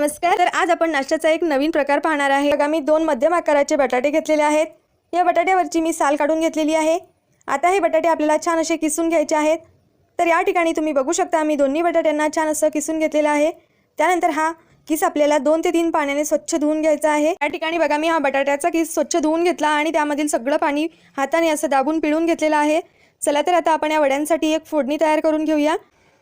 नमस्कार. तर आज आपण नाश्त्याचा एक नवीन प्रकार पाहणार आहे. बघा मी दोन मध्यम आकाराचे बटाटे घेतलेले आहेत. या बटाट्यावरची मी साल काढून घेतलेली आहे. आता हे बटाटे आपल्याला छान असे किसून घ्यायचे आहेत. तर या ठिकाणी तुम्ही बघू शकता मी दोन्ही बटाट्यांना छान असं किसून घेतलेलं आहे. त्यानंतर हा किस आपल्याला दोन ते तीन पाण्याने स्वच्छ धुवून घ्यायचा आहे. या ठिकाणी बघा मी हा बटाट्याचा किस स्वच्छ धुवून घेतला आणि त्यामधील सगळं पाणी हाताने असं दाबून पिळून घेतलेलं आहे. चला तर आता आपण या वड्यांसाठी एक फोडणी तयार करून घेऊया.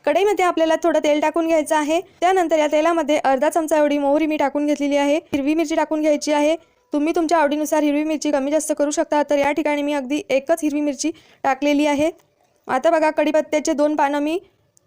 कढईमध्ये आपल्याला थोडं तेल टाकून घ्यायचं आहे. त्यानंतर या तेलामध्ये अर्धा चमचा एवढी मोहरी मी टाकून घेतलेली आहे. हिरवी मिरची टाकून घ्यायची आहे. तुम्ही तुमच्या आवडीनुसार हिरवी मिरची कमी जास्त करू शकता तर या ठिकाणी मी अगदी एकच हिरवी मिरची टाकलेली आहे. आता बघा कढीपत्त्याचे दोन पानं मी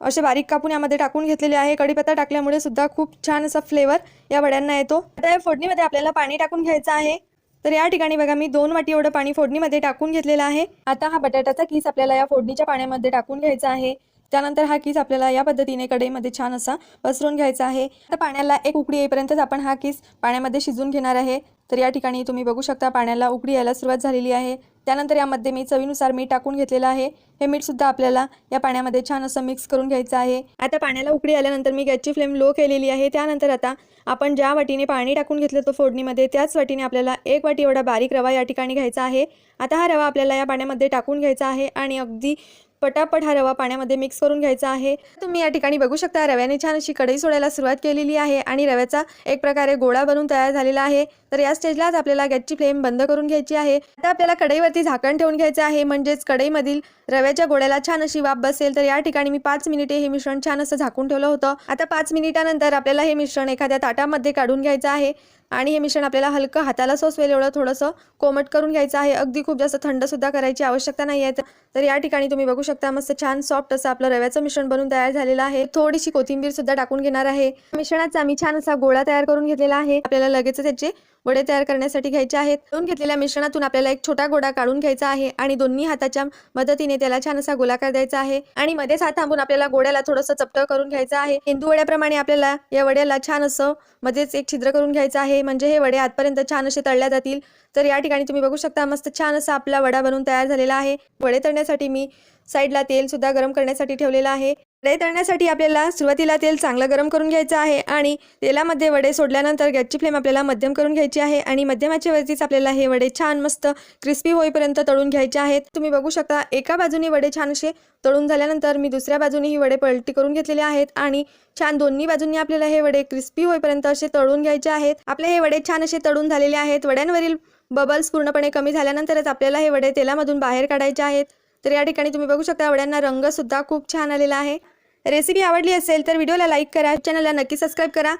असे बारीक कापून यामध्ये टाकून घेतलेले आहे. कढीपत्ता टाकल्यामुळे सुद्धा खूप छान असा फ्लेवर या वड्यांना येतो. आता या फोडणीमध्ये आपल्याला पाणी टाकून घ्यायचं आहे. तर या ठिकाणी बघा मी दोन वाटी एवढं पाणी फोडणीमध्ये टाकून घेतलेलं आहे. आता हा बटाट्याचा किस आपल्याला या फोडणीच्या पाण्यामध्ये टाकून घ्यायचा आहे. त्यानंतर हा किस आपल्याला या पद्धतीने कढईमध्ये छान असा पसरून घ्यायचा आहे. आता पाण्याला एक उकळी येईपर्यंतच आपण हा किस पाण्यामध्ये शिजून घेणार आहे. तर या ठिकाणी तुम्ही बघू शकता पाण्याला उकळी यायला सुरुवात झालेली आहे. त्यानंतर यामध्ये मी चवीनुसार मीठ टाकून घेतलेलं आहे. हे मीठ सुद्धा आपल्याला या पाण्यामध्ये छान असं मिक्स करून घ्यायचं आहे. आता पाण्याला उकळी आल्यानंतर मी गॅसची फ्लेम लो केलेली आहे. त्यानंतर आता आपण ज्या वाटीने पाणी टाकून घेतलं होतं फोडणीमध्ये त्याच वाटीने आपल्याला एक वाटी एवढा बारीक रवा या ठिकाणी घ्यायचा आहे. आता हा रवा आपल्याला या पाण्यामध्ये टाकून घ्यायचा आहे आणि अगदी पटापट हा रवा पाण्यामध्ये मिक्स करून घ्यायचा आहे. तुम्ही या ठिकाणी बघू शकता रव्याने छान अशी कढई सोडायला सुरुवात केलेली आहे आणि रव्याचा एक प्रकारे गोळा बनून तयार झालेला आहे. तर या स्टेजलाच आपल्याला गॅसची फ्लेम बंद करून घ्यायची आहे. आता आपल्याला कढईवरती झाकण ठेवून घ्यायचं आहे म्हणजेच कढईमधील रव्याच्या गोळ्याला छान अशी वाफ बसेल तर या ठिकाणी मी पाच मिनिटे हे मिश्रण छान असं झाकून ठेवलं होतं. आता पाच मिनिटानंतर आपल्याला हे मिश्रण एखाद्या ताटामध्ये काढून घ्यायचं आहे. आणि हे मिश्रण आपल्याला हलकं हाताला सोसवेल एवढं थोडंसं कोमट करून घ्यायचं आहे. अगदी खूप जास्त थंड सुद्धा करायची आवश्यकता नाही आहे. तर या ठिकाणी तुम्ही बघू शकता मस्त छान सॉफ्ट असं आपलं रव्याचं मिश्रण बनून तयार झालेलं आहे. थोडीशी कोथिंबीर सुद्धा टाकून घेणार आहे. मिश्रणाचा मी छान असा गोळा तयार करून घेतलेला आहे. आपल्याला लगेच त्याचे वडे तयार करण्यासाठी घ्यायचे आहेत. दोन घेतलेल्या मिश्रणातून आपल्याला एक छोटा गोडा काढून घ्यायचा आहे आणि दोन्ही हाताच्या मदतीने त्याला छान असा गोलाकार द्यायचा आहे आणि मध्येच हात थांबून आपल्याला गोड्याला थोडंसं चपटं करून घ्यायचं आहे. हिंदू वड्याप्रमाणे आपल्याला या वड्याला छान असं मध्येच एक छिद्र करून घ्यायचं आहे. म्हणजे हे वडे आतपर्यंत छान असे तळल्या जातील. तर या ठिकाणी तुम्ही बघू शकता मस्त छान असा आपला वडा बनवून तयार झालेला आहे. वडे तळण्यासाठी मी साईडला तेल सुद्धा गरम करण्यासाठी ठेवलेलं आहे. वडे तळण्यासाठी आपल्याला सुरुवातीला तेल चांगलं गरम करून घ्यायचं आहे आणि तेलामध्ये वडे सोडल्यानंतर गॅसची फ्लेम आपल्याला मध्यम करून घ्यायची आहे आणि मध्यमाच्या वरतीच आपल्याला हे वडे छान मस्त क्रिस्पी होईपर्यंत तळून घ्यायचे आहेत. तुम्ही बघू शकता एका बाजूने वडे छान असे तळून झाल्यानंतर मी दुसऱ्या बाजूने ही वडे पलटी करून घेतलेले आहेत आणि छान दोन्ही बाजूंनी आपल्याला हे वडे क्रिस्पी होईपर्यंत असे तळून घ्यायचे आहेत. आपले हे वडे छान असे तळून झालेले आहेत. वड्यांवरील बबल्स पूर्णपणे कमी झाल्यानंतरच आपल्याला हे वडे तेलामधून बाहेर काढायचे आहेत. तर या ठिकाणी तुम्ही बघू शकता वड्यांना रंगसुद्धा खूप छान आलेला आहे. रेसिपी आवडली असेल तर व्हिडिओला लाईक करा चॅनलला नक्की सबस्क्राईब करा.